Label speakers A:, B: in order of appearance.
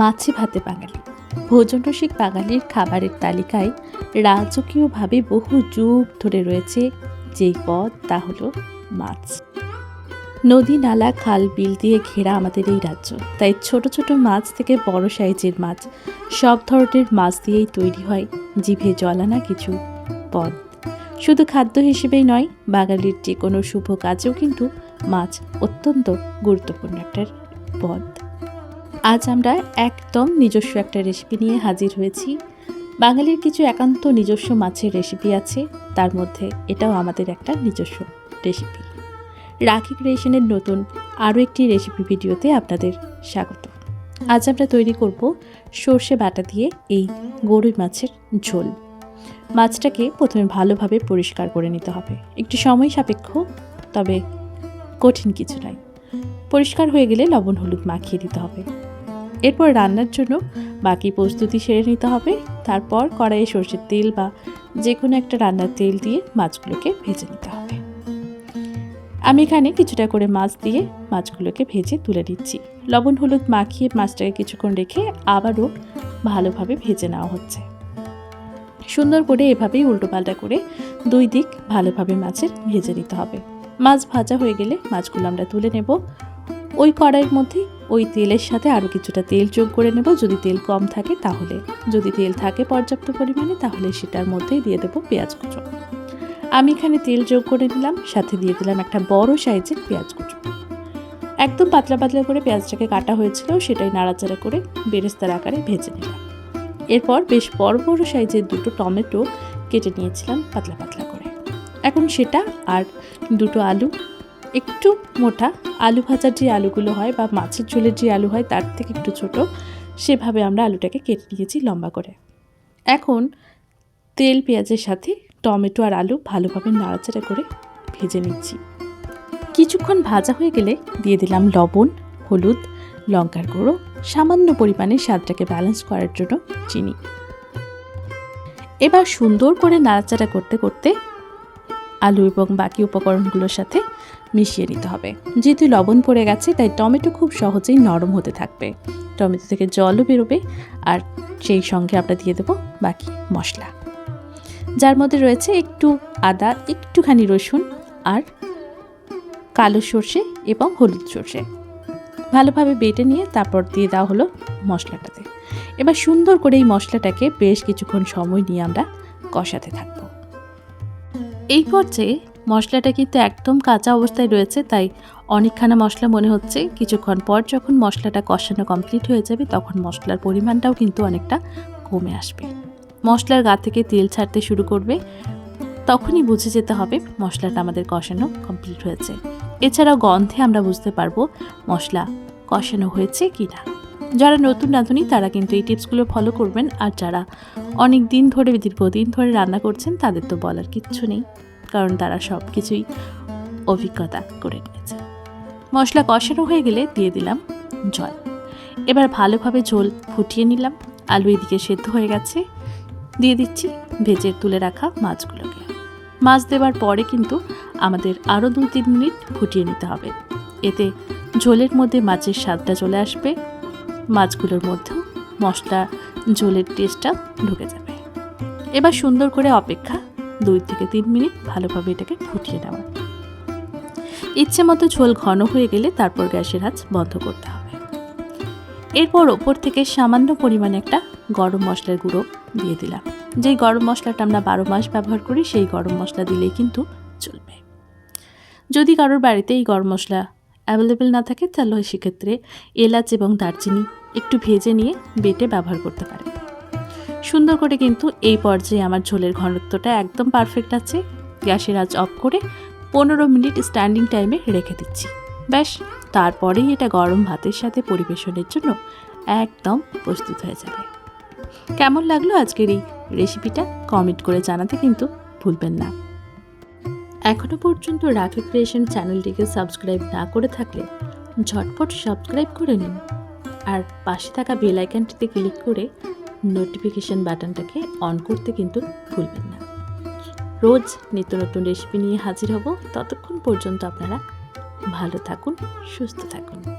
A: মাছে ভাতে বাঙালি। ভোজন রসিক বাঙালির খাবারের তালিকায় রাজকীয়ভাবে বহু যুগ ধরে রয়েছে যেই পদ, তা হলো মাছ। নদী, নালা, খাল, বিল দিয়ে ঘেরা আমাদের এই রাজ্য। তাই ছোট ছোট মাছ থেকে বড় সাইজের মাছ, সব ধরনের মাছ দিয়েই তৈরি হয় জিভে জলানা কিছু পদ। শুধু খাদ্য হিসেবেই নয়, বাঙালির যে কোনো শুভ কাজেও কিন্তু মাছ অত্যন্ত গুরুত্বপূর্ণ একটা পদ। আজ আমরা একদম নিজস্ব একটা রেসিপি নিয়ে হাজির হয়েছি। বাঙালির কিছু একান্ত নিজস্ব মাছের রেসিপি আছে, তার মধ্যে এটাও আমাদের একটা নিজস্ব রেসিপি রাখি ক্রিয়েশনের নতুন আরও একটি রেসিপি ভিডিওতে আপনাদের স্বাগত। আজ আমরা তৈরি করব সর্ষে বাটা দিয়ে এই গরুই মাছের ঝোল। মাছটাকে প্রথমে ভালোভাবে পরিষ্কার করে নিতে হবে। একটু সময় সাপেক্ষ, তবে কঠিন কিছু নয়। পরিষ্কার হয়ে গেলে লবণ, হলুদ মাখিয়ে দিতে হবে। এরপর রান্নার জন্য বাকি প্রস্তুতি সেরে নিতে হবে। তারপর কড়াইয়ে সর্ষের তেল বা যে কোনো একটা রান্নার তেল দিয়ে মাছগুলোকে ভেজে নিতে হবে। আমি এখানে কিছুটা করে মাছ দিয়ে মাছগুলোকে ভেজে তুলে দিচ্ছি লবণ, হলুদ মাখিয়ে মাছটাকে কিছুক্ষণ রেখে আবারও ভালোভাবে ভেজে নেওয়া হচ্ছে। সুন্দর করে এভাবেই উল্টোপাল্টা করে দুই দিক ভালোভাবে মাছের ভেজে নিতে হবে। মাছ ভাজা হয়ে গেলে মাছগুলো আমরা তুলে নেব। ওই কড়াইয়ের মধ্যে ওই তেলের সাথে আরও কিছুটা তেল যোগ করে নেব। যদি তেল কম থাকে তাহলে, যদি তেল থাকে পর্যাপ্ত পরিমাণে, তাহলে সেটার মধ্যেই দিয়ে দেবো পেঁয়াজ কুচো। আমি এখানে তেল যোগ করে নিলাম, সাথে দিয়ে দিলাম একটা বড় সাইজের পেঁয়াজ কুচো। একদম পাতলা পাতলা করে পেঁয়াজটাকে কাটা হয়েছিল, সেটাই নাড়াচাড়া করে বেরেস্তার আকারে ভেজে নিলাম। এরপর বেশ বড় বড় সাইজের দুটো টমেটো কেটে নিয়েছিলাম পাতলা পাতলা করে। এখন সেটা আর দুটো আলু একটু মোটা আলু ভাজার যে আলুগুলো হয় বা মাছের ঝোলের যে আলু হয় তার থেকে একটু ছোট, সেভাবে আমরা আলুটাকে কেটে নিয়েছি লম্বা করে। এখন তেল, পেঁয়াজের সাথে টমেটো আর আলু ভালোভাবে নাড়াচাড়া করে ভেজে নিচ্ছি। কিছুক্ষণ ভাজা হয়ে গেলে দিয়ে দিলাম লবণ, হলুদ, লঙ্কার গুঁড়ো, সামান্য পরিমাণে স্বাদটাকে ব্যালেন্স করার জন্য চিনি। এবার সুন্দর করে নাড়াচাড়া করতে করতে আলু এবং বাকি উপকরণগুলোর সাথে মিশিয়ে নিতে হবে। যেহেতু লবণ পড়ে গেছে, তাই টমেটো খুব সহজেই নরম হতে থাকবে। টমেটো থেকে জলও বেরোবে আর সেই সঙ্গে আমরা দিয়ে দেবো বাকি মশলা। যার মধ্যে রয়েছে একটু আদা, একটুখানি রসুন আর কালো সর্ষে এবং হলুদ সর্ষে। ভালোভাবে বেটে নিয়ে তারপর দিয়ে দেওয়া হলো মশলাটাতে। এবার সুন্দর করে এই মশলাটাকে বেশ কিছুক্ষণ সময় নিয়ে আমরা কষাতে থাকব। এই পর্যায়ে মশলাটা কিন্তু একদম কাঁচা অবস্থায় রয়েছে, তাই অনেকখানা মশলা মনে হচ্ছে। কিছুক্ষণ পর যখন মশলাটা কষানো কমপ্লিট হয়ে যাবে, তখন মশলার পরিমাণটাও কিন্তু অনেকটা কমে আসবে। মশলার গা থেকে তেল ছাড়তে শুরু করবে, তখনই বুঝে যেতে হবে মশলাটা আমাদের কষানো কমপ্লিট হয়েছে। এছাড়াও গন্ধে আমরা বুঝতে পারব মশলা কষানো হয়েছে কি না যারা নতুন রাঁধুনি তারা কিন্তু এই টিপসগুলো ফলো করবেন। আর যারা অনেক দিন ধরে, দীর্ঘদিন ধরে রান্না করছেন, তাদের তো বলার কিচ্ছু নেই। কারণ তারা সব কিছুই অভিজ্ঞতা করে নিয়েছে। মশলা কষানো হয়ে গেলে দিয়ে দিলাম জল। এবার ভালোভাবে ঝোল ফুটিয়ে নিলাম। আলু এদিকে সেদ্ধ হয়ে গেছে। দিয়ে দিচ্ছি ভেজে তুলে রাখা মাছগুলোকে। মাছ দেওয়ার পরে কিন্তু আমাদের আরও দুই তিন মিনিট ফুটিয়ে নিতে হবে। এতে ঝোলের মধ্যে মাছের স্বাদটা চলে আসবে। মাছগুলোর মধ্যেও মশলা, ঝোলের টেস্টটা ঢুকে যাবে। এবার সুন্দর করে অপেক্ষা দুই থেকে তিন মিনিট ভালোভাবে এটাকে ফুটিয়ে নেওয়া। ইচ্ছে মতো ঝোল ঘন হয়ে গেলে তারপর গ্যাসের আঁচ বন্ধ করতে হবে। এরপর ওপর থেকে সামান্য পরিমাণে একটা গরম মশলার গুঁড়ো দিয়ে দিলাম। যেই গরম মশলাটা আমরা বারো মাস ব্যবহার করি, সেই গরম মশলা দিলেই কিন্তু চলবে। যদি কারোর বাড়িতে এই গরম মশলা অ্যাভেলেবেল না থাকে তাহলে সেক্ষেত্রে এলাচ এবং দারচিনি একটু ভেজে নিয়ে বেটে ব্যবহার করতে পারে সুন্দর করে কিন্তু এই পর্যায়ে আমার ঝোলের ঘনত্বটা একদম পারফেক্ট আছে। গ্যাসের আজ অফ করে পনেরো মিনিট স্ট্যান্ডিং টাইমে রেখে দিচ্ছি। ব্যাস, তারপরেই এটা গরম ভাতের সাথে পরিবেশনের জন্য একদম প্রস্তুত হয়ে যাবে। কেমন লাগল আজকের এই রেসিপিটা কমেন্ট করে জানাতে কিন্তু ভুলবেন না। এখনও পর্যন্ত রাখি ক্রিয়েশন চ্যানেলটিকে সাবস্ক্রাইব না করে থাকলে ঝটপট সাবস্ক্রাইব করে নিন। আর পাশে থাকা বেল আইকনটিতে ক্লিক করে নোটিফিকেশন বাটনটাকে অন করতে কিন্তু ভুলবেন না। রোজ নিত্য নতুন রেসিপি নিয়ে হাজির হব। ততক্ষণ পর্যন্ত আপনারা ভালো থাকুন, সুস্থ থাকুন।